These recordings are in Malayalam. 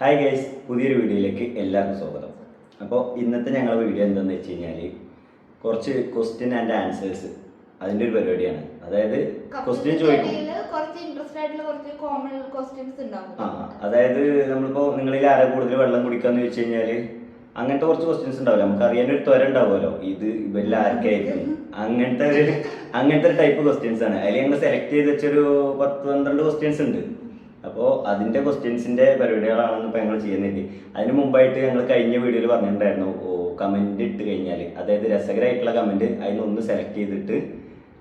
ഹായ് ഗൈസ് പുതിയൊരു വീഡിയോയിലേക്ക് എല്ലാവർക്കും സ്വാഗതം. അപ്പോൾ ഇന്നത്തെ ഞങ്ങളുടെ വീഡിയോ എന്താണെന്ന് വെച്ച് കഴിഞ്ഞാൽ കുറച്ച് ക്വസ്റ്റ്യൻ ആൻഡ് ആൻസേഴ്സ് അതിന്റെ ഒരു പരിപാടിയാണ്. അതായത് ക്വസ്റ്റ്യൻ ചോദിക്കും. ആ അതായത് നമ്മളിപ്പോൾ നിങ്ങളിൽ ആരെ കൂടുതൽ വെള്ളം കുടിക്കാന്ന് വെച്ച് കഴിഞ്ഞാൽ അങ്ങനത്തെ കുറച്ച് ക്വസ്റ്റ്യൻസ് ഉണ്ടാവില്ല? നമുക്ക് അറിയാൻ ഒരു ത്വര ഉണ്ടാവുമല്ലോ. ഇത് ഇവരിൽ ആർക്കായിരിക്കും? അങ്ങനത്തെ ഒരു അങ്ങനത്തെ ഒരു ടൈപ്പ് ക്വസ്റ്റ്യൻസ് ആണ്. അതിൽ ഞങ്ങൾ സെലക്ട് ചെയ്ത് വെച്ചൊരു പത്ത് പന്ത്രണ്ട് ക്വസ്റ്റ്യൻസ് ഉണ്ട്. അപ്പോൾ അതിന്റെ ക്വസ്റ്റ്യൻസിന്റെ പരിപാടികളാണെന്ന് ഇപ്പോൾ ഞങ്ങൾ ചെയ്യുന്നത് അതിന് മുമ്പായിട്ട് ഞങ്ങൾ കഴിഞ്ഞ വീഡിയോയിൽ പറഞ്ഞിട്ടുണ്ടായിരുന്നു കമന്റ് ഇട്ട് കഴിഞ്ഞാൽ അതായത് രസകരമായിട്ടുള്ള കമന്റ് അതിനൊന്ന് സെലക്ട് ചെയ്തിട്ട്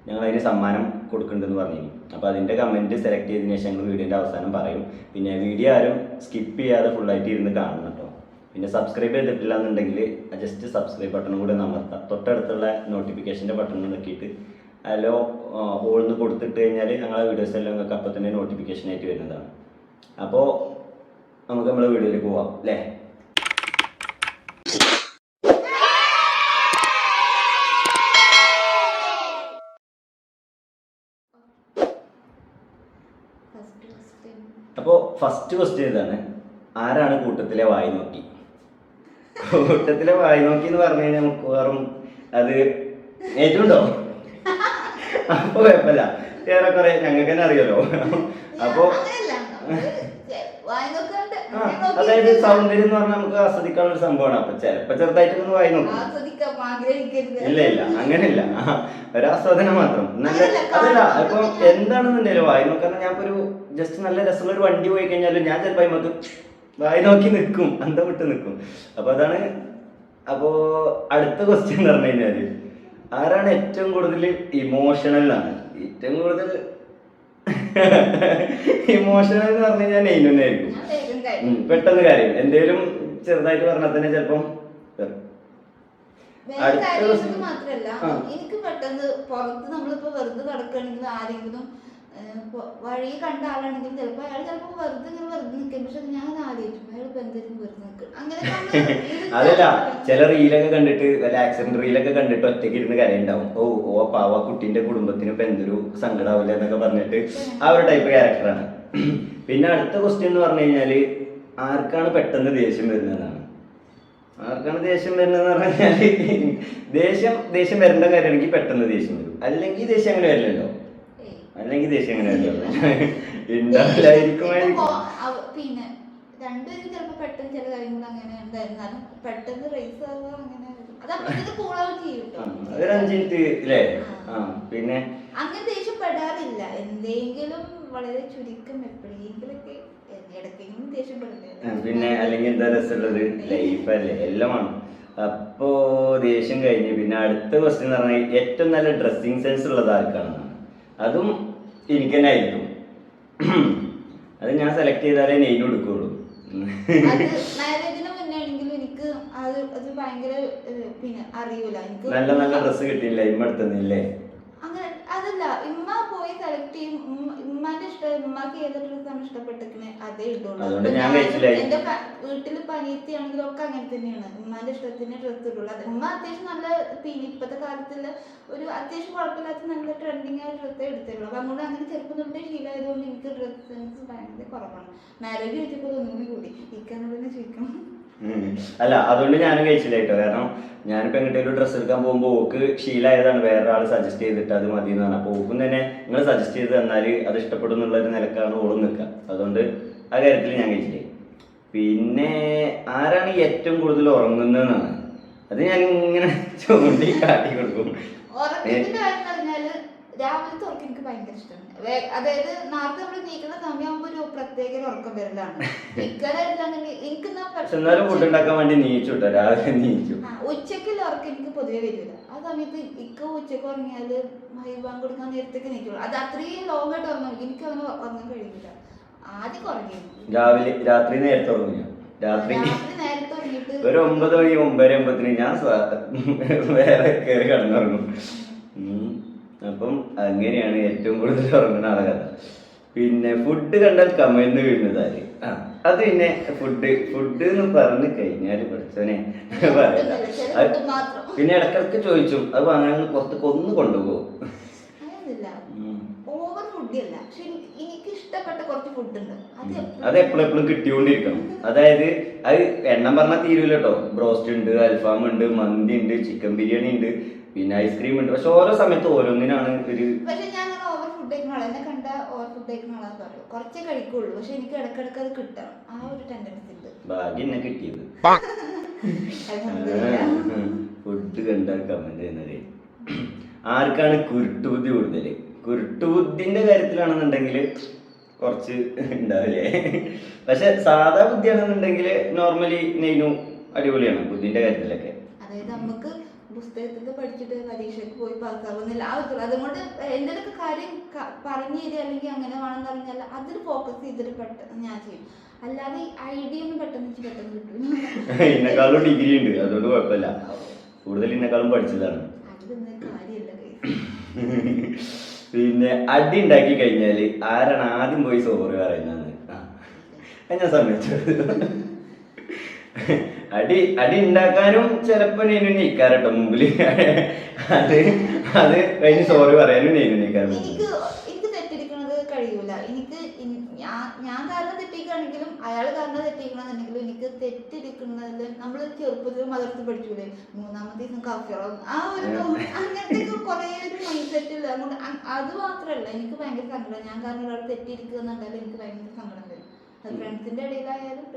ഞങ്ങൾ അതിന് സമ്മാനം കൊടുക്കുന്നുണ്ടെന്ന് പറഞ്ഞു അപ്പോൾ അതിന്റെ കമന്റ് സെലക്ട് ചെയ്തതിന് ശേഷം ഞങ്ങൾ വീഡിയോന്റെ അവസാനം പറയും. പിന്നെ വീഡിയോ ആരും സ്കിപ്പ് ചെയ്യാതെ ഫുള്ളായിട്ട് ഇരുന്ന് കാണണം കേട്ടോ പിന്നെ സബ്സ്ക്രൈബ് ചെയ്തിട്ടില്ല എന്നുണ്ടെങ്കിൽ ജസ്റ്റ് സബ്സ്ക്രൈബ് ബട്ടണും കൂടെ അമർത്താം തൊട്ടടുത്തുള്ള നോട്ടിഫിക്കേഷന്റെ ബട്ടൺ നോക്കിയിട്ട് അതിലോ ഹോൾന്ന് കൊടുത്തിട്ട് കഴിഞ്ഞാൽ ഞങ്ങളെ വീഡിയോസ് എല്ലാം നിങ്ങൾക്ക് അപ്പം തന്നെ നോട്ടിഫിക്കേഷൻ ആയിട്ട് വരുന്നതാണ്. അപ്പോൾ നമുക്ക് നമ്മളെ വീഡിയോയിലേക്ക് പോവാം അല്ലേ? അപ്പോ അപ്പോൾ ഫസ്റ്റ് ക്വസ്റ്റ്യൻ ഇതാണ്. ആരാണ് കൂട്ടത്തിലെ വായി നോക്കി? കൂട്ടത്തിലെ വായി നോക്കി എന്ന് പറഞ്ഞു കഴിഞ്ഞാൽ മിക്കവാറും അത് ഏറ്റുണ്ടോ? അപ്പൊ കുഴപ്പമില്ല. ഏറെക്കുറെ ഞങ്ങൾക്ക് തന്നെ അറിയാലോ. അപ്പോ അതായത് സൗന്ദര്യം എന്ന് പറഞ്ഞാൽ നമുക്ക് ആസ്വദിക്കാനുള്ള ഒരു സംഭവമാണ്. അപ്പൊ ചിലപ്പോ ചെറുതായിട്ട് ഒന്ന് വായി നോക്കും. ഇല്ല ഇല്ല. അങ്ങനെയല്ല. ഒരാസ്വാദനം മാത്രം. നല്ല അതല്ല ഇപ്പൊ എന്താണെന്നുണ്ടെങ്കിലും വായി നോക്കാൻ ഞാൻ ഒരു ജസ്റ്റ് നല്ല രസമുള്ള ഒരു വണ്ടി പോയി കഴിഞ്ഞാലും ഞാൻ ചിലപ്പോ അതിമക്ക് വായി നോക്കി നിൽക്കും അന്തം വിട്ട് നിൽക്കും അപ്പൊ അതാണ് അപ്പോ അടുത്ത ക്വസ്റ്റ്യൻ പറഞ്ഞു കഴിഞ്ഞാൽ ആരാണ് ഏറ്റവും കൂടുതൽ ഇമോഷണൽ ആണ്? ഏറ്റവും കൂടുതൽ ഇമോഷണൽ എന്ന് പറഞ്ഞു കഴിഞ്ഞാൽ നെയ്നു തന്നെ ആയിരിക്കും. പെട്ടെന്ന് കാര്യം. എന്തേലും ചെറുതായിട്ട് പറഞ്ഞാൽ തന്നെ ചിലപ്പം മാത്രല്ല. എനിക്ക് പെട്ടെന്ന് പുറത്ത് നമ്മളിപ്പോ വെറുതെ കിടക്കുകയാണെങ്കിൽ ആരെങ്കിലും വഴി കണ്ട ആളാണെങ്കിൽ ചിലപ്പോ അയാൾ ചിലപ്പോ വെറുതെ ഇങ്ങനെ വെറുതെ നിൽക്കും. പക്ഷെ ഞാൻ ആലോചിച്ചു അയാൾ ഇപ്പൊ എന്തെങ്കിലും വെറുതെ നിൽക്കും. അങ്ങനെ അതല്ല ചില റീലൊക്കെ കണ്ടിട്ട് വല്ല ആക്സിഡന്റ് റീലൊക്കെ കണ്ടിട്ട് ഒറ്റയ്ക്ക് ഇരുന്ന് കരയുണ്ടാവും. ഓ ഓ പാവ കുട്ടീന്റെ കുടുംബത്തിന് ഇപ്പൊ എന്തൊരു സങ്കടാവില്ല എന്നൊക്കെ പറഞ്ഞിട്ട് ആ ഒരു ടൈപ്പ് ക്യാരക്ടറാണ് പിന്നെ അടുത്ത ക്വസ്റ്റ്യൻ എന്ന് പറഞ്ഞു കഴിഞ്ഞാൽ ആർക്കാണ് പെട്ടെന്ന് ദേഷ്യം വരുന്നതാണ് ആർക്കാണ് ദേഷ്യം വരുന്നതെന്ന് പറഞ്ഞു കഴിഞ്ഞാൽ ദേഷ്യം ദേഷ്യം വരേണ്ട കാര്യമാണെങ്കിൽ പെട്ടെന്ന് ദേഷ്യം വരും. അല്ലെങ്കിൽ ദേഷ്യം അങ്ങനെ വരില്ലല്ലോ. അല്ലെങ്കിൽ ദേഷ്യം അങ്ങനെ വരില്ലല്ലോ. ഉണ്ടാവില്ലായിരിക്കും പിന്നെ രണ്ടുപേരും ചിലപ്പോ പെട്ടെന്ന് ചില കാര്യങ്ങൾ അങ്ങനെ എന്തായിരുന്നു. പെട്ടെന്ന് റേസ് ആവുക അങ്ങനെ പിന്നെ? അങ്ങനെ ദേഷ്യപ്പെടാറില്ല. എന്തെങ്കിലും വളരെ ചുരുക്കം എപ്പോഴെങ്കിലൊക്കെ ഇടയ്ക്കെങ്കിലും പിന്നെ അല്ലെങ്കിൽ എന്താ രസമുള്ളത്? ലൈഫ് അല്ലേ? എല്ലാമാണ് അപ്പോ ദേഷ്യം കഴിഞ്ഞ് പിന്നെ അടുത്ത ക്വസ്റ്റ്യൻ എന്ന് പറഞ്ഞാൽ ഏറ്റവും നല്ല ഡ്രസ്സിങ് സെൻസ് ഉള്ളത് ആർക്കാണെന്നാണ്? അതും എനിക്ക് തന്നെ ആയിരിക്കും. അത് ഞാൻ സെലക്ട് ചെയ്താലേ നെയിനും എടുക്കുള്ളൂ. നല്ല നല്ല ഡ്രസ് കിട്ടിയില്ല? ഇമ്മ എടുത്തന്നില്ലേ? അങ്ങനെ അതല്ല. ഇമ്മ പോയി സെലക്ട് ചെയ്യും. ഉമ്മാന്റെ ഇഷ്ടം ഉമ്മാക്ക് ഏത് ഡ്രസ്സാണ് ഇഷ്ടപ്പെട്ടിരിക്കുന്നത് അതേ ഇടുള്ളൂ. അതുകൊണ്ട് ഞാൻ കഴിച്ചില്ല. എന്റെ വീട്ടിൽ ഒക്കെ അങ്ങനെ തന്നെയാണ്. ഉമ്മാന്റെ ഇഷ്ടത്തിന് ഡ്രസ്സ് ഇടുള്ളൂ. അത് ഉമ്മ അത്യാവശ്യം നല്ല പിന്നെ ഇപ്പത്തെ കാലത്തുള്ള ഒരു അത്യാവശ്യം കുഴപ്പമില്ലാത്ത നല്ല ട്രെൻഡിങ് ആയ ഡ്രസ്സേ എടുത്തുള്ളൂ. അപ്പൊ അതുകൊണ്ട് അങ്ങനെ ചെറുപ്പം തൊട്ടേ ശീലമായതുകൊണ്ട് എനിക്ക് ഡ്രസ് സെൻസ് ഭയങ്കര കുറവാണ്. മാരേജ് ചോദിച്ചപ്പോൾ ഒന്നുകൂടി കൂടി. ഇക്കാനോട് തന്നെ ചോദിക്കണം. ഉം. അല്ല അതുകൊണ്ട് ഞാനും കഴിച്ചില്ല കേട്ടോ. കാരണം ഞാനിപ്പോ എങ്ങോട്ടേലും ഡ്രസ്സ് എടുക്കാൻ പോകുമ്പോൾ ഓക്ക് ശീലമായതാണ് വേറെ ആൾ സജസ്റ്റ് ചെയ്തിട്ട് അത് മതി എന്ന് പറഞ്ഞാൽ അപ്പോൾ ഓക്കും തന്നെ നിങ്ങൾ സജസ്റ്റ് ചെയ്ത് തന്നാൽ അത് ഇഷ്ടപ്പെടും നിലക്കാണ് ഓളും നിൽക്കുക അതുകൊണ്ട് ആ കാര്യത്തിൽ ഞാൻ കഴിച്ചില്ലേ? പിന്നെ ആരാണ് ഏറ്റവും കൂടുതൽ ഉറങ്ങുന്നതെന്നാണ്? അത് ഞാൻ ഇങ്ങനെ ചൂണ്ടി കാട്ടി കൊടുക്കും രാവിലത്തെ ഉറക്കം എനിക്ക് ഭയങ്കര ഇഷ്ടമാണ് അതായത് നേരത്തെ നമ്മൾ നീക്കുന്ന സമയമാകുമ്പോ ഒരു പ്രത്യേക ഉറക്കം വരലാണ്. എനിക്ക് ഉച്ചക്കുള്ള ഉറക്കം എനിക്ക് പൊതുവെ വരില്ല ആ സമയത്ത് ഇക്ക ഉച്ചയ്ക്ക് ഉറങ്ങിയാൽ മൈബാൻ കൊടുക്കാൻ നേരത്തേക്ക് നീക്കുള്ളൂ അത് അത്രയും ലോങ് ആയിട്ട് ഉറങ്ങും എനിക്ക് അങ്ങനെ ഉറങ്ങാൻ കഴിയില്ല ആദ്യം ഉറങ്ങിയിരുന്നു രാവിലെ രാത്രി നേരത്തെ ഉറങ്ങിയോ രാത്രി ഒരു ഒമ്പത് മണി ഒമ്പത് അമ്പത്തിന് ഞാൻ വേറെ കയറി കിടന്നുറങ്ങും. അപ്പം അങ്ങനെയാണ് ഏറ്റവും കൂടുതൽ ഉറങ്ങുന്ന ആളെ കഥ. പിന്നെ ഫുഡ് കണ്ടാൽ കമന്ന് വീഴുന്നതാര് ആ അത് പിന്നെ ഫുഡ് ഫുഡ് എന്ന് പറഞ്ഞു കഴിഞ്ഞാൽ പഠിച്ചവനെ പറയില്ല പിന്നെ ഇടക്കിടക്ക് ചോദിച്ചും അത് വാങ്ങാൻ പുറത്ത് കൊന്ന് കൊണ്ടുപോകും? അത് അത് എപ്പോഴും എപ്പോഴും കിട്ടിക്കൊണ്ടിരിക്കണം. അതായത് അത് എണ്ണം പറഞ്ഞാൽ തീരൂല കേട്ടോ ബ്രോസ്റ്റ് ഉണ്ട് അൽഫാം ഉണ്ട് മന്തി ഉണ്ട് ചിക്കൻ ബിരിയാണി ഉണ്ട്. പിന്നെ ഐസ്ക്രീം ഉണ്ട്. പക്ഷെ ഓരോ സമയത്ത് ഓരോന്നിനാണ് ഒരു പക്ഷെ ഞാൻ ഓവർ ഫുഡ് കഴിക്കുന്ന ആളെ എന്നെ കണ്ട ഓവർ ഫുഡ് കഴിക്കുന്ന ആളാന്ന് പറയും. കുറച്ചേ കഴിക്കുള്ളൂ. പക്ഷെ എനിക്ക് ഇടക്കിടക്ക് അത് കിട്ടണം. ആ ഒരു ടെൻഡൻസി ഉണ്ട്. ഭാഗ്യം എന്നെ കിട്ടിയത്. ഫുഡ് കണ്ട കമന്റ് ചെയ്യുന്നത്. ആർക്കാണ് കുരുട്ടുബുദ്ധി കൂടുതൽ കുരുട്ടുബുദ്ധിന്റെ കാര്യത്തിലാണെന്നുണ്ടെങ്കിൽ കുറച്ച് ഉണ്ടാവില്ലേ? പക്ഷെ സാധാ ബുദ്ധിയാണെന്നുണ്ടെങ്കിൽ നോർമലി നെയ്നു അടിപൊളിയാണ് ബുദ്ധിന്റെ കാര്യത്തിലൊക്കെ. അതായത് നമുക്ക് പുസ്തകത്തിൽ പഠിച്ചിട്ട് പരീക്ഷയ്ക്ക് പോയി പാസ്സാവുന്നില്ല. ആ ഒരു അതുകൊണ്ട് എന്തെങ്കിലുമൊക്കെ കാര്യം പറഞ്ഞു തരിക അല്ലെങ്കിൽ അങ്ങനെ വേണമെന്ന് പറഞ്ഞാൽ അതിൽ ഫോക്കസ് ചെയ്തിട്ട് പെട്ടെന്ന് ഞാൻ ചെയ്യും. അല്ലാതെ ഐഡിയ ഒന്നും പെട്ടെന്ന് പെട്ടെന്ന് കിട്ടും എന്നെക്കാളും ഡിഗ്രി ഉണ്ട്. അതുകൊണ്ട് കുഴപ്പമില്ല. കൂടുതൽ എന്നെക്കാളും പഠിച്ചതാണ്. പിന്നെ അടി ഉണ്ടാക്കി കഴിഞ്ഞാൽ ആരാണ് ആദ്യം പോയി സോറി പറയുന്നത് ഞാൻ സമ്മതിച്ചു അടി അടി ഉണ്ടാക്കാനും ചിലപ്പോ നീനു നീക്കാറട്ടോ മുമ്പിൽ. അത് അത് കഴിഞ്ഞ് സോറി പറയാനും നീനു നീക്കാറുണ്ട് എനിക്ക് എനിക്ക് കഴിയൂല. എനിക്ക് ഞാൻ ഞാൻ കാരണം തെറ്റിക്കുകയാണെങ്കിലും അയാൾ കാരണം തെറ്റിക്കണമെന്നുണ്ടെങ്കിലും എനിക്ക് തെറ്റിരിക്കുന്നതിൽ നമ്മൾ ചെറുപ്പത്തിൽ പഠിച്ചൂലേ മൂന്നാമത്തെ ദിവസം ആ ഒരു അങ്ങനത്തെ കുറെ ഒരു മൈൻഡ് സെറ്റിൽ അതുകൊണ്ട് അ- അത് മാത്രമല്ല എനിക്ക് ഭയങ്കര സങ്കടം. ഞാൻ കാരണം ഒരാൾ തെറ്റിയിരിക്കുക എന്നുണ്ടെങ്കിൽ എനിക്ക് ഭയങ്കര സങ്കടം വരും.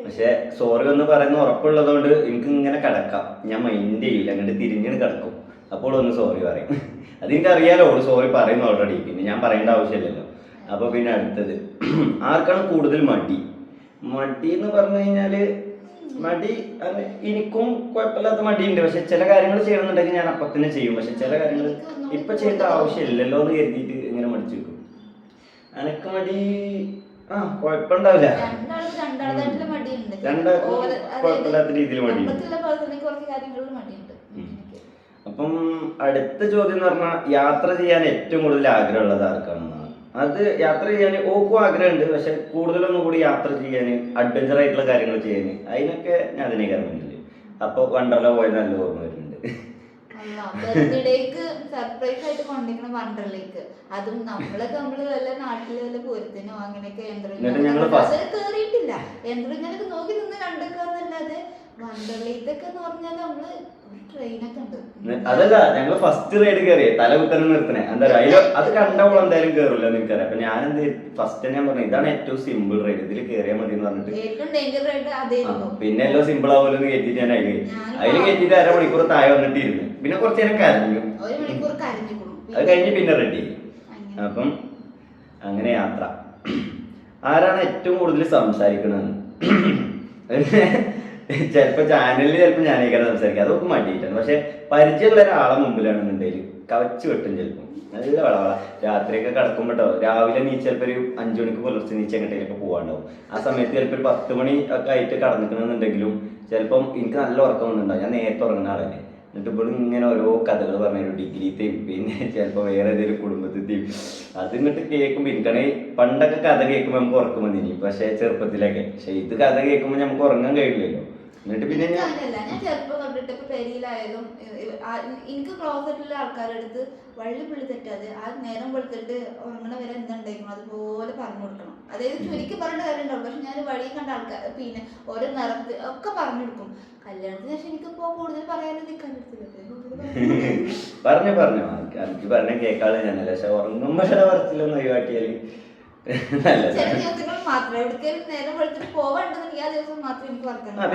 പക്ഷെ സോറി എന്ന് പറയുന്ന ഉറപ്പുള്ളതുകൊണ്ട് എനിക്ക് ഇങ്ങനെ കിടക്കാം. ഞാൻ മൈൻഡ് ചെയ്യില്ല അങ്ങോട്ട് തിരിഞ്ഞിട്ട് കിടക്കും. അപ്പോൾ ഒന്ന് സോറി പറയും. അത് എനിക്ക് അറിയാലോ ഓൾ സോറി പറയുന്നു ഓൾറെഡി പിന്നെ ഞാൻ പറയേണ്ട ആവശ്യമില്ലല്ലോ. അപ്പൊ പിന്നെ അടുത്തത്. ആർക്കാണ് കൂടുതൽ മടി? മടി എന്ന് പറഞ്ഞു കഴിഞ്ഞാൽ മടി എനിക്കും കുഴപ്പമില്ലാത്ത മടിയുണ്ട്. പക്ഷെ ചില കാര്യങ്ങൾ ചെയ്യണമെന്നുണ്ടെങ്കിൽ ഞാൻ അപ്പൊ തന്നെ ചെയ്യും. പക്ഷെ ചില കാര്യങ്ങൾ ഇപ്പൊ ചെയ്യേണ്ട ആവശ്യമില്ലല്ലോ എന്ന് കരുതിയിട്ട് ഇങ്ങനെ മടിച്ചു വെക്കും അനക്ക് മടി ആ കുഴപ്പമുണ്ടാവില്ല രണ്ടാൾക്ക് രീതിയിൽ മടിയുണ്ട്. അപ്പം അടുത്ത ചോദ്യം എന്ന് പറഞ്ഞാൽ യാത്ര ചെയ്യാൻ ഏറ്റവും കൂടുതൽ ആഗ്രഹമുള്ളത് ആർക്കാണെന്നാണ്. അത് യാത്ര ചെയ്യാൻ ഓക്കും ആഗ്രഹമുണ്ട് പക്ഷെ കൂടുതലൊന്നും കൂടി യാത്ര ചെയ്യാൻ അഡ്വഞ്ചർ ആയിട്ടുള്ള കാര്യങ്ങൾ ചെയ്യാൻ അതിനൊക്കെ ഞാൻ അതിനെ കയറുന്നില്ല അപ്പോൾ വണ്ടർല പോയത് നല്ല ഓർമ്മ ബർത്ത്ഡേക്ക് സർപ്രൈസ് ആയിട്ട് കൊണ്ടിരിക്കണ വണ്ടറിലേക്ക് അതും നമ്മളൊക്കെ നമ്മൾ വല്ല നാട്ടിൽ വല്ല പൂരത്തിനോ അങ്ങനെയൊക്കെ എന്നിട്ട് ഞങ്ങൾ കേറിയിട്ടില്ല. യന്ത്രങ്ങളൊക്കെ നോക്കി നിന്ന് കണ്ടെക്കാന്നല്ലാതെ വണ്ടർലേക്കൊക്കെ അതല്ല ഞങ്ങൾ ഫസ്റ്റ് റൈഡ് കയറിയ തല കുത്തനെ നിർത്തണേ. എന്താ അതിൽ അത് കണ്ടപ്പോൾ എന്തായാലും കേറില്ല നിനക്കറിയാം അപ്പൊ ഞാൻ എന്ത് ഫസ്റ്റ് ഞാൻ പറഞ്ഞു ഇതാണ് ഏറ്റവും സിമ്പിൾ റൈഡ് ഇതിൽ കയറിയാൽ മതി എന്ന് പറഞ്ഞിട്ട് പിന്നെ എല്ലാം സിമ്പിൾ ആവുമല്ലോ എന്ന് കയറ്റിട്ട് ഞാൻ അതിൽ അതിൽ കയറ്റിട്ട് അരമണിക്കൂർ താഴെ വന്നിട്ടിരുന്നു. പിന്നെ കുറച്ച് നേരം കരഞ്ഞു. അത് കഴിഞ്ഞ് പിന്നെ റെഡി അപ്പം അങ്ങനെ യാത്ര. ആരാണ് ഏറ്റവും കൂടുതൽ സംസാരിക്കണത് ചിലപ്പോ ചാനലിൽ ചിലപ്പോൾ ഞാനേക്കാണ് സംസാരിക്കുക അതൊക്കെ മടിയിട്ടാണ് പക്ഷെ പരിചയമുള്ള ഒരാളെ മുമ്പിലാണെന്നുണ്ടെങ്കിൽ കവച്ച് വെട്ടും ചിലപ്പോൾ നല്ല വളവള. രാത്രിയൊക്കെ കിടക്കുമ്പോട്ടോ രാവിലെ നീ ചിലപ്പോൾ ഒരു അഞ്ചു മണിക്ക് പുലർച്ചെ നീച്ച് എങ്ങോട്ടേലൊക്കെ പോകാണ്ടാവും ആ സമയത്ത് ചിലപ്പോൾ ഒരു പത്ത് മണി ഒക്കെ ആയിട്ട് കടന്നിക്കണമെന്നുണ്ടെങ്കിലും ചിലപ്പം എനിക്ക് നല്ല ഉറക്കം വന്നിട്ടുണ്ടാവും. ഞാൻ നേരത്തെ ഉറങ്ങുന്ന ആളല്ലേ. എന്നിട്ട് ഇവിടെ ഇങ്ങനെ ഓരോ കഥകൾ പറഞ്ഞു ഡിഗ്രിത്തെയും പിന്നെ ചിലപ്പോൾ വേറെ ഏതെങ്കിലും കുടുംബത്തെയും അത് ഇങ്ങോട്ട് കേൾക്കുമ്പോൾ എനിക്കാണെങ്കിൽ പണ്ടൊക്കെ കഥ കേൾക്കുമ്പോൾ നമുക്ക് ഉറക്കം വന്നിനി പക്ഷേ ചെറുപ്പത്തിലൊക്കെ. പക്ഷേ ഇത് കഥ കേൾക്കുമ്പോൾ നമുക്ക് ഉറങ്ങാൻ കഴിയില്ലല്ലോ. എന്നിട്ട് പിന്നെ എനിക്ക് ഞാൻ ഞാൻ ചെറുപ്പം തൊട്ടിട്ട് ഇപ്പൊ പെരിയിലായാലും എനിക്ക് ക്ലോസറ്റിലെ ആൾക്കാരുടെ അടുത്ത് വള്ളി പുള്ളി തെറ്റാതെ ആ നേരം വെളുത്തിട്ട് ഉറങ്ങണ വരെ എന്തുണ്ടായിരിക്കണം അതുപോലെ പറഞ്ഞു കൊടുക്കണം. അതായത് ചുരുക്കി പറഞ്ഞ കാര്യം ഉണ്ടാവും പക്ഷെ ഞാൻ വഴി കണ്ട ആൾക്കാർ പിന്നെ ഓരോ നിറത്ത് ഒക്കെ പറഞ്ഞു കൊടുക്കും. കല്യാണത്തിന് ശേഷം എനിക്കിപ്പോ കൂടുതൽ പറയാനും നിൽക്കാൻ പറഞ്ഞു പറഞ്ഞു. എനിക്ക് പറഞ്ഞ കേൾക്കാളെ ഞാനല്ല. പക്ഷെ ഒഴിവാക്കിയാൽ നല്ലതാണ് ചില മാത്രം പിന്നെ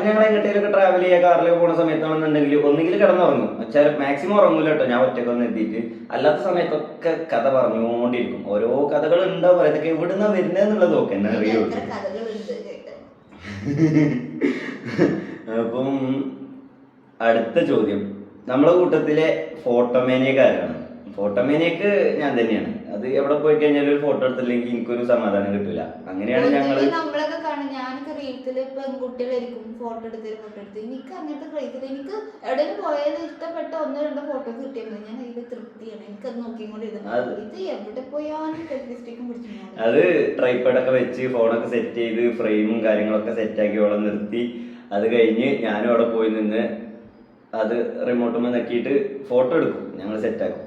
ഞങ്ങൾ എങ്ങോട്ടേലൊക്കെ ട്രാവൽ ചെയ്യുക കാറിൽ പോണ സമയത്താണെന്നുണ്ടെങ്കിൽ ഒന്നുകിൽ കിടന്നുറങ്ങും. ചില മാക്സിമം ഉറങ്ങൂല കേട്ടോ. ഞാൻ ഒറ്റയ്ക്ക് ഒന്ന് എത്തിയിട്ട് അല്ലാത്ത സമയത്തൊക്കെ കഥ പറഞ്ഞുകൊണ്ടിരിക്കും. ഓരോ കഥകൾ ഉണ്ടാവും ഇതൊക്കെ എവിടുന്നാ വരുന്നത് എന്നുള്ളത് നോക്കെ. എന്നെ അറിയുള്ളൂ അപ്പം അടുത്ത ചോദ്യം. നമ്മളെ കൂട്ടത്തിലെ ഫോട്ടോമേനിയക്കാരാണ്. ഫോട്ടോമേനിയക്ക് ഞാൻ തന്നെയാണ്. അത് എവിടെ പോയി കഴിഞ്ഞാലും ഒരു ഫോട്ടോ എടുത്തില്ലെങ്കിൽ എനിക്കൊരു സമാധാനം കിട്ടില്ല അങ്ങനെയാണ് ഞങ്ങൾ നമ്മളൊക്കെ കാണും. ഞാനൊക്കെ റീൽസിൽ പെൺകുട്ടികളായിരിക്കും ഫോട്ടോ എടുത്ത് ഫോട്ടോ എടുത്ത്. എനിക്ക് അങ്ങനത്തെ ക്രൈസിൽ എനിക്ക് എവിടെയും പോയാലും ഇഷ്ടപ്പെട്ട ഒന്നോ രണ്ടോ ഫോട്ടോസ് കിട്ടിയാൽ ഞാൻ അതിൽ തൃപ്തിയാണ്. എനിക്ക് അത് നോക്കിയും അത് ഇത് എവിടെ പോയാലും ലിപ്സ്റ്റിക്കും പിടിച്ചു അത് ട്രൈപ്പാഡൊക്കെ വെച്ച് ഫോണൊക്കെ സെറ്റ് ചെയ്ത് ഫ്രെയിമും കാര്യങ്ങളൊക്കെ സെറ്റ് ആക്കി അവിടെ നിർത്തി. അത് കഴിഞ്ഞ് ഞാനും അവിടെ പോയി നിന്ന് അത് റിമോട്ടുമ്മ നോക്കിയിട്ട് ഫോട്ടോ എടുക്കും. ഞങ്ങൾ സെറ്റാക്കും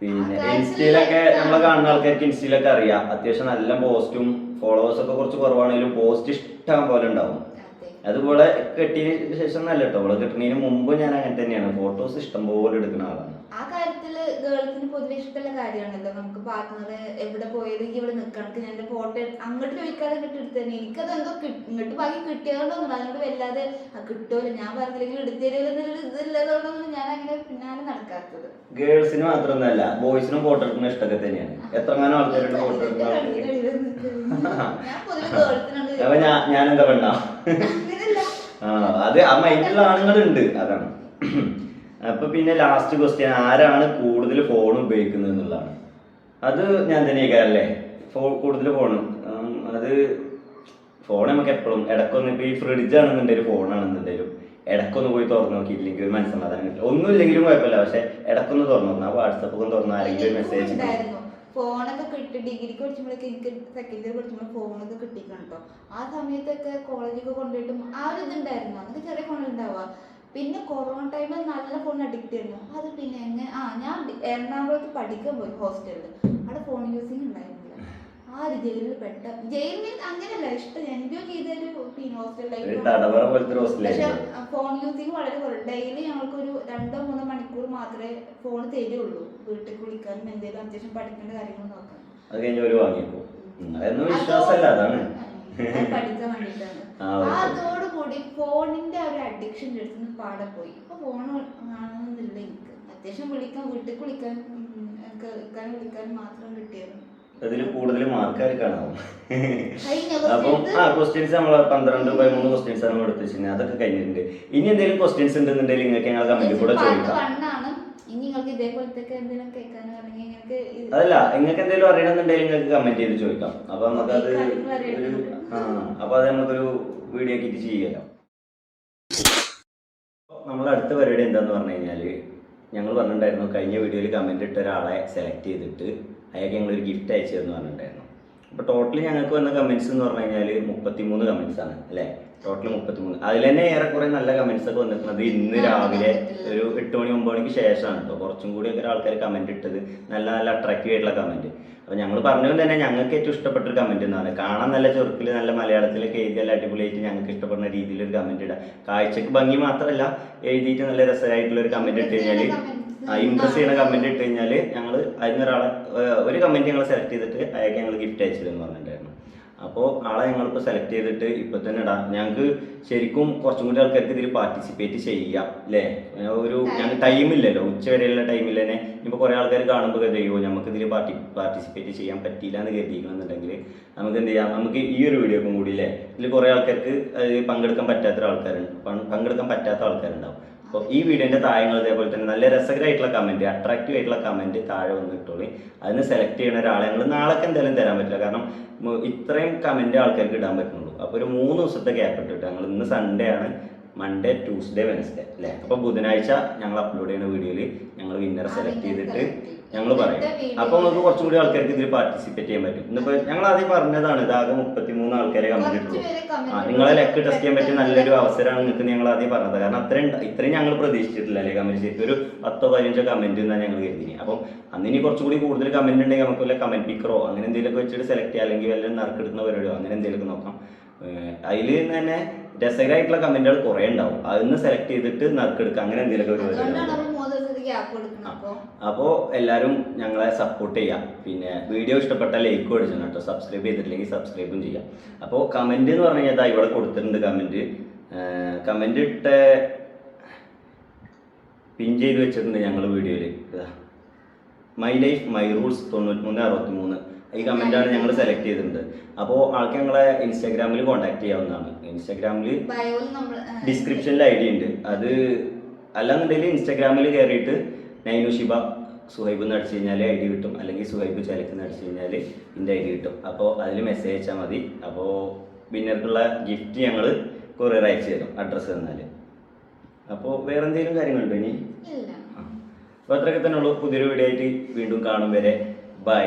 പിന്നെ ഇൻസ്റ്റയിലൊക്കെ നമ്മളെ കാണുന്ന ആൾക്കാർക്ക് ഇൻസ്റ്റയിലൊക്കെ അറിയാം. അത്യാവശ്യം നല്ല പോസ്റ്റും ഫോളോവേഴ്സ് ഒക്കെ കുറച്ച് കുറവാണെങ്കിലും പോസ്റ്റ് ഇഷ്ടം പോലെ ഉണ്ടാവും. അതുപോലെ കെട്ടിയതിന് ശേഷം നല്ല കേട്ടോ അവളെ കെട്ടുന്നതിന് മുമ്പ് ഞാൻ അങ്ങനെ തന്നെയാണ്. ഫോട്ടോസ് ഇഷ്ടം പോലെ എടുക്കുന്ന ആളാണ്. ആ കാര്യത്തിൽ ഗേൾസിന് പൊതുവെ ഇഷ്ടമുള്ള കാര്യമാണല്ലോ. നമുക്ക് പാർട്ട്ണർ എവിടെ പോയത് ഇവിടെ നിൽക്കണക്ക് ഞാൻ എന്റെ ഫോട്ടോ അങ്ങോട്ട് ചോദിക്കാതെ ഇങ്ങോട്ട് എടുത്തു തന്നെ. എനിക്കത് എന്തോ ഇങ്ങോട്ട് ബാക്കി കിട്ടിയതുകൊണ്ടൊന്നും അതുകൊണ്ട് വല്ലാതെ കിട്ടുമല്ലോ ഞാൻ പറഞ്ഞില്ലെങ്കിൽ എടുത്തരുമല്ലോ ഇതില്ലതുകൊണ്ടൊന്നും ഞാൻ അങ്ങനെ പിന്നാലെ നടക്കാത്തത്. ഗേൾസിന് മാത്രമൊന്നുമല്ല ബോയ്സിനും ഫോട്ടോ എടുക്കുന്ന ഇഷ്ടമൊക്കെ തന്നെയാണ്. എത്രങ്ങാനും ആൾക്കാരുണ്ട് ഫോട്ടോ എടുക്കുന്ന ആൾക്കാർ ഞാൻ എന്താ ആ അത് ആ മൈൻഡിലുള്ള ആണുങ്ങളുണ്ട് അതാണ്. അപ്പൊ പിന്നെ ലാസ്റ്റ് ക്വസ്റ്റ്യൻ ആരാണ് കൂടുതൽ ഫോൺ ഉപയോഗിക്കുന്നത് എന്നുള്ളതാണ്. അത് ഞാൻ തന്നെയാണ് അല്ലേ? ഫോൺ കൂടുതൽ ഫോൺ അത് ഫോൺ നമുക്ക് എപ്പോഴും ഇടക്കൊന്ന് ഇപ്പൊ ഈ ഫ്രിഡ്ജ് ആണെന്നുണ്ടെങ്കിലും ഫോണാണെന്നുണ്ടെങ്കിലും ഇടക്കൊന്ന് പോയി തുറന്നു നോക്കി ഇല്ലെങ്കിൽ ഒരു മനസ്സമാധാനം കിട്ടില്ല ഒന്നും ഇല്ലെങ്കിലും കുഴപ്പമില്ല പക്ഷെ ഇടക്കൊന്ന് തുറന്നു നോക്കണം. ആ വാട്സപ്പ് ഒന്ന് തുറന്നു ആരെങ്കിലും മെസ്സേജ് ഉണ്ടായിരുന്നു. ഫോണൊക്കെ കിട്ടി ഡിഗ്രിക്ക് പഠിച്ചുമ്പോഴേക്ക് എനിക്ക് സെക്കൻഡ് ഇയർ പഠിച്ചുമ്പോൾ ഫോണൊക്കെ കിട്ടിക്കണം കേട്ടോ ആ സമയത്തൊക്കെ കോളേജൊക്കെ കൊണ്ടുപോയിട്ടും ആ ഒരു ഇതുണ്ടായിരുന്നു. അതൊക്കെ ചെറിയ ഫോണിൽ ഉണ്ടാവുക. പിന്നെ കൊറോണ ടൈമിൽ നല്ല ഫോൺ അഡിക്റ്റ് ആയിരുന്നു. അത് പിന്നെ എങ്ങനെ ആ ഞാൻ എറണാകുളത്ത് പഠിക്കാൻ പോയി ഹോസ്റ്റലിൽ അവിടെ ഫോൺ യൂസിങ് ഉണ്ടായിരുന്നില്ല. ആ ഒരു ജയിലിൽ പെട്ട ജയിൽ മീൻസ് അങ്ങനെയല്ല ഇഷ്ടം എൻജോയ് ചെയ്തൊരു പിന്നെ ഒരു പക്ഷെ ഫോൺ യൂസിങ് വളരെ കുറവ്. ഡെയിലി ഞങ്ങൾക്കൊരു രണ്ടോ മൂന്നോ മണിക്കൂർ മാത്രമേ ഫോൺ തരുള്ളൂ. വീട്ടിൽ കുളിക്കാനും എന്തെങ്കിലും അത്യാവശ്യം പഠിക്കേണ്ട കാര്യങ്ങൾ നോക്കാൻ. അത് കഴിഞ്ഞ് ഒരു വാങ്ങിപ്പോ വിശ്വാസമല്ല അതാണ്. അത് പഠിക്കാൻ വേണ്ടിയിട്ടാണ്. അഡിക്ഷൻ എടുത്തുനിന്ന് പാടെ പോയി. ഇപ്പോൾ ഫോൺ ആണെന്നില്ല എനിക്ക്. അത്യാവശ്യം വിളിക്കാൻ വീട്ടിൽ വിളിക്കാൻ കേൾക്കാൻ വിളിക്കാൻ മാത്രം കിട്ടിയത് അതിൽ കൂടുതൽ മാർക്കാർ കാണാവും കഴിഞ്ഞ അപ്പം ആ ക്വസ്റ്റ്യൻസ് നമ്മൾ പന്ത്രണ്ട് പതിമൂന്ന് ക്വസ്റ്റ്യൻസ് നമ്മൾ എടുത്ത് വെച്ചിരുന്നത്. അതൊക്കെ കഴിഞ്ഞിട്ടുണ്ട്. ഇനി എന്തെങ്കിലും ക്വസ്റ്റ്യൻസ് ഉണ്ടെന്നുണ്ടെങ്കിൽ നിങ്ങൾക്ക് ഞങ്ങൾ കമന്റ് കൂടെ ചോദിക്കാം. അതല്ല നിങ്ങൾക്ക് എന്തെങ്കിലും അറിയണമെന്നുണ്ടെങ്കിൽ നിങ്ങൾക്ക് കമന്റ് ചെയ്ത് ചോദിക്കാം. അപ്പൊ നമുക്കത്. ഒരു ആ അപ്പൊ അത് നമുക്കൊരു വീഡിയോ കിറ്റ് ചെയ്യാലോ നമ്മൾ അടുത്ത പരിപാടി എന്താന്ന് പറഞ്ഞു കഴിഞ്ഞാൽ ഞങ്ങൾ പറഞ്ഞിട്ടുണ്ടായിരുന്നു കഴിഞ്ഞ വീഡിയോയിൽ കമന്റ് ഇട്ട ഒരാളെ സെലക്ട് ചെയ്തിട്ട് അയാൾക്ക് ഞങ്ങൾ ഒരു ഗിഫ്റ്റ് അയച്ചു തന്നു പറഞ്ഞിട്ടുണ്ടായിരുന്നു. അപ്പോൾ ടോട്ടലി ഞങ്ങൾക്ക് വന്ന കമന്റ്സ് എന്ന് പറഞ്ഞു കഴിഞ്ഞാൽ മുപ്പത്തിമൂന്ന് കമന്റ്സ് ആണ് അല്ലേ? ടോട്ടൽ മുപ്പത്തിമൂന്ന് അതിൽ തന്നെ ഏറെക്കുറെ നല്ല കമന്റ്സ് ഒക്കെ വന്നിരിക്കുന്നത് ഇന്ന് രാവിലെ. ഒരു എട്ട് മണി ഒമ്പത് മണിക്ക് ശേഷമാണ് കേട്ടോ കുറച്ചും കൂടി ഒക്കെ ആൾക്കാർ കമന്റ് ഇട്ടത്. നല്ല നല്ല അട്രാക്റ്റീവ് ആയിട്ടുള്ള കമന്റ് അപ്പോൾ ഞങ്ങൾ പറഞ്ഞത് തന്നെ ഞങ്ങൾക്ക് ഏറ്റവും ഇഷ്ടപ്പെട്ട ഒരു കമന്റ് എന്നാണ്. കാണാൻ നല്ല ചെറുക്കിൽ നല്ല മലയാളത്തിലൊക്കെ എഴുതി നല്ല അടിപൊളിയായിട്ട് ഞങ്ങൾക്ക് ഇഷ്ടപ്പെടുന്ന രീതിയിൽ ഒരു കമന്റ് ഇടാം. കാഴ്ചക്ക് ഭംഗി മാത്രമല്ല എഴുതിയിട്ട് നല്ല രസമായിട്ടുള്ള ഒരു കമന്റ് ഇട്ട് കഴിഞ്ഞാൽ ആ ഇംപ്രസ് ചെയ്യുന്ന കമന്റ് ഇട്ട് കഴിഞ്ഞാൽ ഞങ്ങൾ അതിനൊരാളെ ഒരാളെ ഒരു കമന്റ് ഞങ്ങൾ സെലക്ട് ചെയ്തിട്ട് അയാൾക്ക് ഞങ്ങൾ ഗിഫ്റ്റ് അയച്ചിരുന്നു പറഞ്ഞിട്ടുണ്ടായിരുന്നു. അപ്പോൾ ആളെ ഞങ്ങളിപ്പോൾ സെലക്ട് ചെയ്തിട്ട് ഇപ്പൊ തന്നെ ഇടാം ഞങ്ങൾക്ക് ശരിക്കും കുറച്ചും കൂടി ആൾക്കാർക്ക് ഇതിൽ പാർട്ടിസിപ്പേറ്റ് ചെയ്യാം അല്ലേ ഒരു ഞങ്ങൾക്ക് ടൈം ഇല്ലല്ലോ ഉച്ച വരെയുള്ള ടൈമിൽ തന്നെ. ഇപ്പോൾ കുറേ ആൾക്കാർ കാണുമ്പോൾ കരുതിയോ നമുക്ക് ഇതിൽ പാർട്ടി പാർട്ടിസിപ്പേറ്റ് ചെയ്യാൻ പറ്റിയില്ല എന്ന് കരുതിക്കണമെന്നുണ്ടെങ്കിൽ നമുക്ക് എന്ത് ചെയ്യാം? നമുക്ക് ഈ ഒരു വീഡിയോക്കും കൂടി അല്ലേ ഇതിൽ കുറേ ആൾക്കാർക്ക് പങ്കെടുക്കാൻ പറ്റാത്ത ആൾക്കാരുണ്ട് പങ്കെടുക്കാൻ പറ്റാത്ത ആൾക്കാരുണ്ടാവും. അപ്പോൾ ഈ വീഡിയോന്റെ താഴെ നിങ്ങൾ ഇതേപോലെ തന്നെ നല്ല രസകരമായിട്ടുള്ള കമന്റ് അട്രാക്റ്റീവ് ആയിട്ടുള്ള കമന്റ് താഴെ വന്ന് ഇട്ടോളി അതിന് സെലക്ട് ചെയ്യുന്ന ഒരാളെ ഞങ്ങൾ നാളൊക്കെ എന്തായാലും തരാൻ പറ്റില്ല. കാരണം ഇത്രയും കമന്റ് ആൾക്കാർക്ക് ഇടാൻ പറ്റുന്നുള്ളൂ. അപ്പോൾ ഒരു മൂന്ന് ദിവസത്തെ ഗ്യാപ്പ് ഇട്ടിട്ട് ഞങ്ങൾ ഇന്ന് സൺഡേ ആണ്. മൺഡേ ട്യൂസ്ഡേ വെനസ്ഡേ അല്ലേ? അപ്പോൾ ബുധനാഴ്ച ഞങ്ങൾ അപ്ലോഡ് ചെയ്യുന്ന വീഡിയോയിൽ ഞങ്ങൾ വിന്നർ സെലക്ട് ചെയ്തിട്ട് ഞങ്ങൾ പറയും. അപ്പോൾ നമുക്ക് കുറച്ചും കൂടി ആൾക്കാർക്ക് ഇതിൽ പാർട്ടിസിപ്പേറ്റ് ചെയ്യാൻ പറ്റും. ഇന്നിപ്പോൾ ഞങ്ങൾ ആദ്യം പറഞ്ഞതാണ് ഇതാകെ മുപ്പത്തിമൂന്ന് ആൾക്കാരെ കമന്റ് ഇട്ടുള്ളൂ. ആ നിങ്ങളെ ലെക്ക് ടെസ്റ്റ് ചെയ്യാൻ പറ്റിയ നല്ലൊരു അവസരമാണ് നിങ്ങൾക്ക് ഞങ്ങൾ ആദ്യം പറഞ്ഞത്. കാരണം അത്രയും ഇത്രയും ഞങ്ങൾ പ്രതീക്ഷിച്ചിട്ടില്ല അല്ലേ കമന്റ് ചെയ്തിട്ട്. ഒരു പത്തോ പതിനഞ്ചോ കമന്റ് എന്നാണ് ഞങ്ങൾ കരുതിനി അപ്പം അന്ന് ഇനി കുറച്ചും കൂടി കൂടുതൽ കമന്റ് ഉണ്ടെങ്കിൽ നമുക്ക് വല്ല കമന്റ് പിക്കറോ അങ്ങനെ എന്തെങ്കിലുമൊക്കെ വെച്ചിട്ട് സെലക്ട് ചെയ്യാം. അല്ലെങ്കിൽ വല്ല നറുക്കെടുക്കുന്ന പരിപാടിയോ അങ്ങനെ എന്തെങ്കിലുമൊക്കെ നോക്കാം. അതിൽ തന്നെ രസകരമായിട്ടുള്ള കമന്റുകൾ കുറേ ഉണ്ടാവും. അതിന്ന് സെലക്ട് ചെയ്തിട്ട് നറുക്കെടുക്കുക. അങ്ങനെ എല്ലാരും അപ്പൊ അപ്പോൾ. എല്ലാവരും ഞങ്ങളെ സപ്പോർട്ട് ചെയ്യാം പിന്നെ വീഡിയോ ഇഷ്ടപ്പെട്ട ലൈക്ക് കൊടുക്കണം കേട്ടോ. സബ്സ്ക്രൈബ് ചെയ്തിട്ടില്ലെങ്കിൽ സബ്സ്ക്രൈബും ചെയ്യാം. അപ്പോൾ കമന്റ് എന്ന് പറഞ്ഞു കഴിഞ്ഞാൽ ഇവിടെ കൊടുത്തിട്ടുണ്ട് കമന്റ് കമന്റ് ഇട്ട് പിൻ ചെയ്ത് വെച്ചിട്ടുണ്ട് ഞങ്ങൾ വീഡിയോയിൽ മൈ ലൈഫ് മൈ റൂൾസ് തൊണ്ണൂറ്റി മൂന്ന് അറുപത്തി മൂന്ന് ഈ കമന്റാണ് ഞങ്ങൾ സെലക്ട് ചെയ്തിട്ടുണ്ട്. അപ്പോൾ ആൾക്ക് ഞങ്ങളെ ഇൻസ്റ്റാഗ്രാമിൽ കോൺടാക്ട് ചെയ്യാവുന്നതാണ്. ഇൻസ്റ്റാഗ്രാമിൽ ഡിസ്ക്രിപ്ഷനിൽ ഐ ഡി ഉണ്ട്. അത് അല്ലാന്നുണ്ടെങ്കിൽ ഇൻസ്റ്റാഗ്രാമിൽ കയറിയിട്ട് നൈനു ശിബ സുഹൈബ് എന്ന് അടിച്ചു കഴിഞ്ഞാൽ ഐ ഡി കിട്ടും. അല്ലെങ്കിൽ സുഹൈബ് ചലക്ക് എന്ന് അടിച്ചു കഴിഞ്ഞാൽ ഇതിന്റെ ഐ ഡി കിട്ടും. അപ്പോൾ അതിൽ മെസ്സേജ് അയച്ചാൽ മതി. അപ്പോൾ വിന്നർക്കുള്ള ഗിഫ്റ്റ് ഞങ്ങൾ കൊറിയർ അയച്ചു തരും. അഡ്രസ്സ് തന്നാൽ അപ്പോൾ വേറെ എന്തെങ്കിലും കാര്യങ്ങളുണ്ടോ ഇനി? അപ്പോൾ അത്രയൊക്കെ തന്നെ ഉള്ളൂ. പുതിയൊരു വീഡിയോ ആയിട്ട് വീണ്ടും കാണും വരെ. ബൈ